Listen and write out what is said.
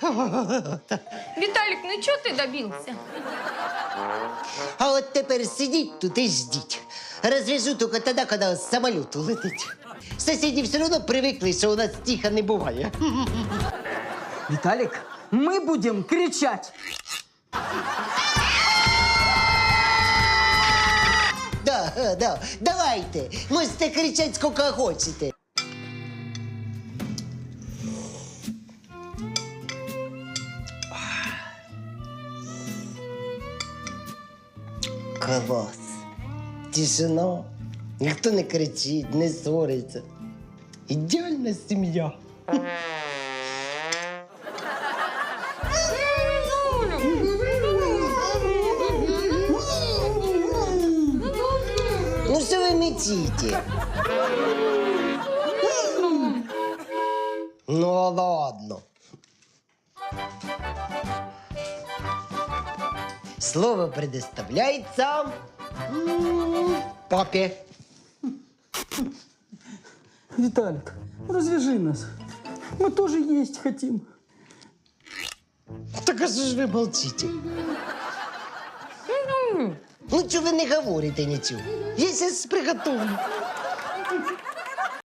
Виталик, ну что ты добился? А от тепер сидіть тут і ждіть. Розв'яжу тільки тоді, коли з самоліту летить. Сусіди все одно привикли, що у нас тихо не буває. Виталик, мы будем кричать. Да, да, давайте, можете кричати скільки хочете. Клас. Тишина. Ніхто не кричить, не ссориться. Ідеальна сім'я. Ну що ви мечите? Ну ладно. Слово предоставляется м, папе. Виталик, развяжи нас. Мы тоже есть хотим. Так а що ж ви молчите? Ну, чого ви не говорите нічого? Я зараз приготовлю.